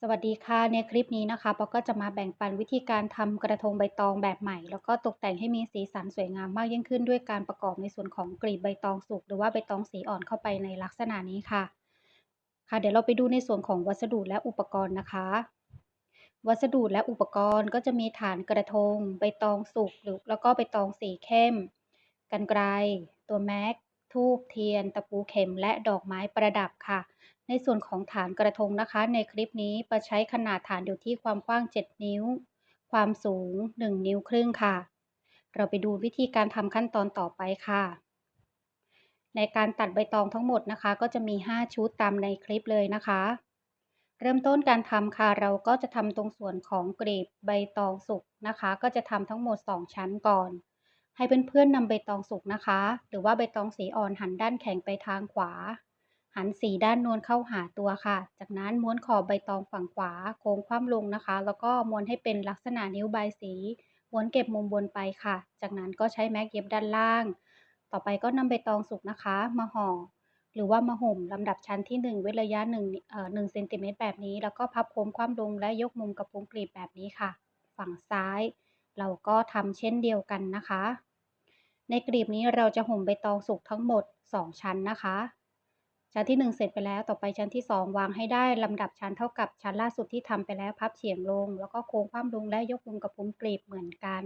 สวัสดีค่ะ ในคลิปนี้นะคะปอก็จะมาแบ่งปันวิธีการทำกระทงใบตองแบบใหม่ แล้วก็ตกแต่งให้มีสีสันสวยงามมากยิ่งขึ้นด้วยการประกอบในส่วนของกลีบใบตองสุกหรือว่าใบตองสีอ่อนเข้าไปในลักษณะนี้ค่ะ ค่ะเดี๋ยวเราไปดูในส่วนของวัสดุและอุปกรณ์นะคะ วัสดุและอุปกรณ์ก็จะมีฐานกระทง ใบตองสุกหรือแล้วก็ใบตองสีเข้ม กันไกล ตัวแม็กทูบเทียน ตะปูเข็มและดอกไม้ประดับค่ะ ในส่วนของฐานกระทงนะคะ ในคลิปนี้ประใช้ขนาดฐานอยู่ที่ความกว้าง 7 นิ้ว ความสูง 1 นิ้วครึ่งค่ะ เราไปดูวิธีการทำขั้นตอนต่อไปค่ะ ในการตัดใบตองทั้งหมดนะคะ ก็จะมี 5 ชุดตามในคลิปเลยนะคะ เริ่มต้นการทำค่ะ เราก็จะทำตรงส่วนของกรีบใบตองสุกนะคะ ก็จะทำทั้งหมด 2 ชั้นก่อนให้เพื่อนๆนำใบตองสุกนะคะ หรือว่าใบตองสีอ่อนหันด้านแข็งไปทางขวา หันสีด้านนวลเข้าหาตัวค่ะ จากนั้นม้วนขอบใบตองฝั่งขวาโค้งคว่ำลงนะคะ แล้วก็ม้วนให้เป็นลักษณะนิ้วใบสี ม้วนเก็บมุมบนไปค่ะ จากนั้นก็ใช้แม็กเย็บด้านล่าง ต่อไปก็นำใบตองสุกนะคะ มาห่อหรือว่ามาห่มลำดับชั้นที่ 1 เว้นระยะ1เอ่อ1เซนติเมตรแบบนี้ แล้วก็พับโค้งคว่ำลงและยกมุมกระพุ้งกลีบแบบนี้ค่ะ ฝั่งซ้าย เราก็ทำเช่นเดียวกันนะคะ ในกลีบนี้เราจะห่มใบตองสุกทั้งหมด 2 ชั้นนะคะ ชั้นที่ 1 เสร็จไปแล้วต่อไปชั้นที่ 2 วางให้ได้ลำดับชั้นเท่ากับชั้นล่าสุดที่ทำไปแล้วพับเฉียงลง แล้วก็โค้งคว่ำลงและยกมุมกับพุ้มกรีบเหมือนกัน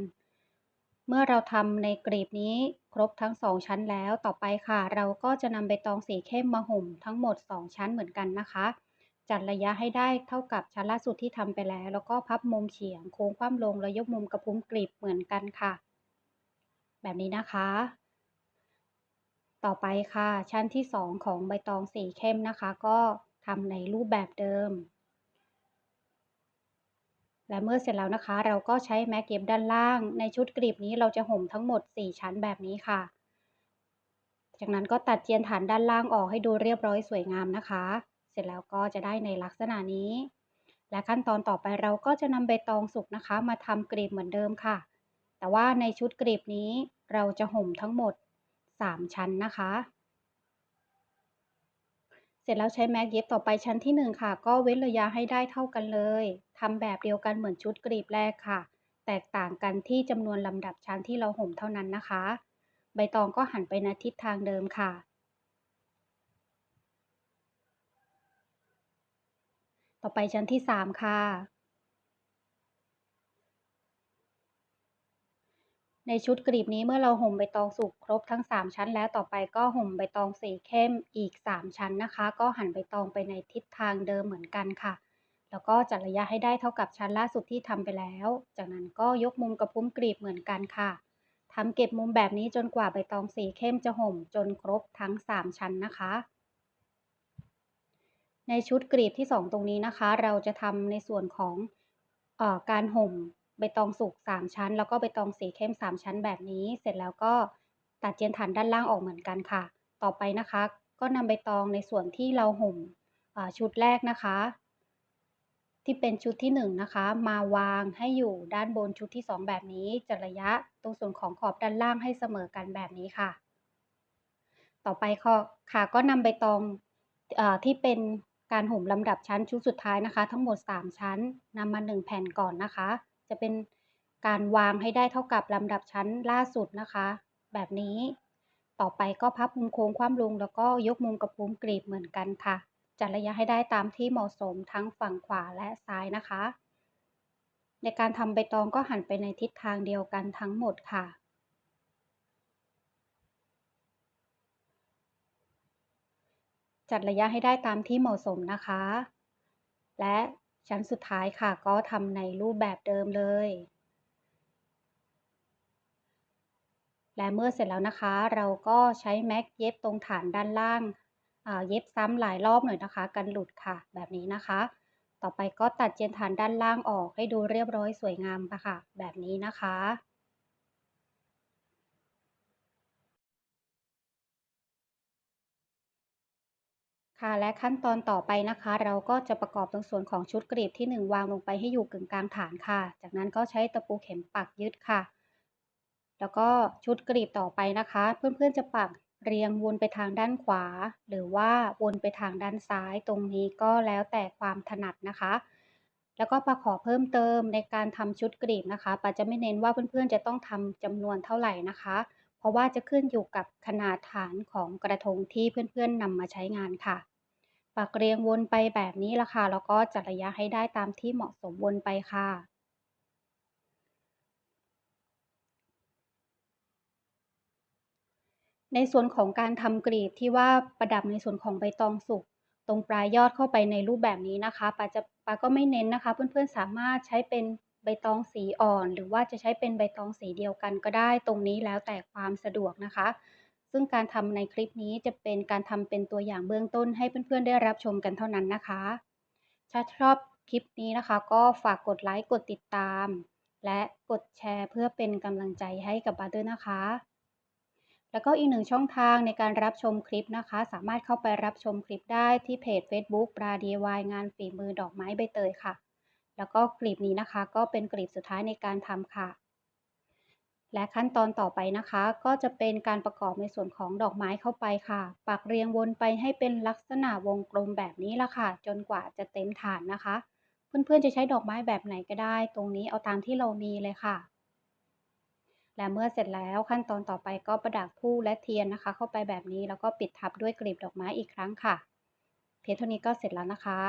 เมื่อเราทำในกรีบนี้ครบทั้ง 2 ชั้นแล้วต่อไปค่ะ เราก็จะนำใบตองสีเข้มมาห่มทั้งหมด 2 ชั้นเหมือนกันนะคะ จัดระยะให้ได้เท่ากับชั้นล่าสุดที่ทำไปแล้ว แล้วก็พับมุมเฉียงโค้งคว่ำลงและยกมุมกระพุ้มกรีบเหมือนกันค่ะ แบบนี้นะคะ ต่อไปค่ะ ชั้นที่ 2 ของใบตองสีเข้มนะคะ ก็ทำในรูปแบบเดิม และเมื่อเสร็จแล้วนะคะ เราก็ใช้แม็กเก็บด้านล่าง ในชุดกรีบนี้เราจะห่มทั้งหมด 4 ชั้นแบบนี้ค่ะ จากนั้นก็ตัดเจียนฐานด้านล่างออกให้ดูเรียบร้อยสวยงามนะคะ เสร็จแล้วก็จะได้ในลักษณะนี้ และขั้นตอนต่อไปเราก็จะนำใบตองสุกนะคะ มาทำกรีบเหมือนเดิมค่ะ แต่ว่าในชุดกรีบนี้เราจะห่มทั้งหมด 3 ชั้นนะคะ เสร็จแล้วใช้แม็กเย็บต่อไปชั้นที่ 1 ค่ะ ก็เว้นระยะให้ได้เท่ากันเลยทำแบบเดียวกันเหมือนชุดกรีบแรกค่ะ แตกต่างกันที่จำนวนลำดับชั้นที่เราห่มเท่านั้นนะคะ ใบตองก็หันไปในทิศทางเดิมค่ะต่อไปชั้นที่ 3 ค่ะ ในชุดกลีบนี้เมื่อเราห่มใบตองสุกครบทั้ง 3 ชั้น แล้วต่อไปก็ห่มใบตองสีเข้มอีก 3 ชั้นนะคะ ก็หันใบตองไปในทิศทางเดิมเหมือนกันค่ะ แล้วก็จัดระยะให้ได้เท่ากับชั้นล่าสุดที่ทำไปแล้ว จากนั้นก็ยกมุมกระพุ้มกลีบเหมือนกันค่ะทำเก็บมุมแบบนี้จนกว่าใบตองสีเข้มจะห่มจนครบทั้ง 3 ชั้นนะคะ ในชุดกรีบที่ 2 ตรงนี้นะคะ เราจะทำในส่วนของออการห่ม ใบตองสุก3 ชั้น แล้วก็ใบตองสีเข้ม 3 ชั้นแบบนี้ เสร็จแล้วก็ตัดเจียนฐานด้านล่างออกเหมือนกันค่ะ ต่อไปนะคะ ก็นำใบตองในส่วนที่เราห่มชุดแรกนะคะ ที่เป็นชุดที่1นนะคะ มาวางให้อยู่ด้านบนชุดที่ 2 แบบนี้จัดระยะตรงส่วนของขอบด้านล่างให้เสมอกันแบบนี้ค่ะ ต่อไปค่ะก็นำใบตองอที่เป็นการห่มลำดับชั้นชุดสุดท้ายนะคะ ทั้งหมด 3 ชั้นนำมา 1 แผ่นก่อนนะคะ จะเป็นการวางให้ได้เท่ากับลำดับชั้นล่าสุดนะคะ แบบนี้ต่อไปก็พับมุมโค้งคว่ำลง แล้วก็ยกมุมกระพุ้มกรีบเหมือนกันค่ะ จัดระยะให้ได้ตามที่เหมาะสมทั้งฝั่งขวาและซ้ายนะคะ ในการทำใบตองก็หันไปในทิศทางเดียวกันทั้งหมดค่ะจัดระยะให้ได้ตามที่เหมาะสมนะคะ และ ชั้นสุดท้ายค่ะก็ทำในรูปแบบเดิมเลย และเมื่อเสร็จแล้วนะคะ เราก็ใช้แม็กเย็บตรงฐานด้านล่างเย็บซ้ำหลายรอบหน่อยนะคะ กันหลุดค่ะ แบบนี้นะคะ ต่อไปก็ตัดเจนฐานด้านล่างออกให้ดูเรียบร้อยสวยงามค่ะ แบบนี้นะคะ ค่ะและขั้นตอนต่อไปนะคะ เราก็จะประกอบตรงส่วนของชุดกรีบที่ 1 วางลงไปให้อยู่กึ่งกลางฐานค่ะ จากนั้นก็ใช้ตะปูเข็มปักยึดค่ะ แล้วก็ชุดกรีบต่อไปนะคะ เพื่อนๆจะปักเรียงวนไปทางด้านขวา หรือว่าวนไปทางด้านซ้ายตรงนี้ก็แล้วแต่ความถนัดนะคะ แล้วก็ปาขอเพิ่มเติมในการทำชุดกลีบนะคะปาจะไม่เน้นว่าเพื่อนๆจะต้องทำจำนวนเท่าไหร่นะคะ เพราะว่าจะขึ้นอยู่กับขนาดฐานของกระทงที่เพื่อนๆนำมาใช้งานค่ะ ปักเรียงวนไปแบบนี้ละค่ะ แล้วก็จัดระยะให้ได้ตามที่เหมาะสมวนไปค่ะในส่วนของการทำกลีบที่ว่าประดับในส่วนของใบตองสุกตรงปลายยอดเข้าไปในรูปแบบนี้นะคะปาจะปาก็ไม่เน้นนะคะ เพื่อนๆสามารถใช้เป็นใบตองสีอ่อน หรือว่าจะใช้เป็นใบตองสีเดียวกันก็ได้ ตรงนี้แล้วแต่ความสะดวกนะคะ ซึ่งการทำในคลิปนี้จะเป็นการทำเป็นตัวอย่างเบื้องต้นให้เพื่อนๆ ได้รับชมกันเท่านั้นนะคะ ถ้าชอบคลิปนี้นะคะ ก็ฝากกดไลค์กดติดตาม และกดแชร์เพื่อเป็นกำลังใจให้กับบาร์ด้วยนะคะ แล้วก็อีกหนึ่งช่องทางในการรับชมคลิปนะคะ สามารถเข้าไปรับชมคลิปได้ที่เพจ Facebook ปลา DIY งานฝีมือดอกไม้ใบเตยค่ะ แล้วก็กลีบนี้นะคะ ก็เป็นกลีบสุดท้ายในการทำค่ะ และขั้นตอนต่อไปนะคะ ก็จะเป็นการประกอบในส่วนของดอกไม้เข้าไปค่ะ ปักเรียงวนไปให้เป็นลักษณะวงกลมแบบนี้ละค่ะ จนกว่าจะเต็มฐานนะคะ เพื่อนๆจะใช้ดอกไม้แบบไหนก็ได้ ตรงนี้เอาตามที่เรามีเลยค่ะ และเมื่อเสร็จแล้วขั้นตอนต่อไปก็ประดับธูปและเทียนนะคะ เข้าไปแบบนี้แล้วก็ปิดทับด้วยกลีบดอกไม้อีกครั้งค่ะ เพียงเท่านี้ก็เสร็จแล้วนะคะ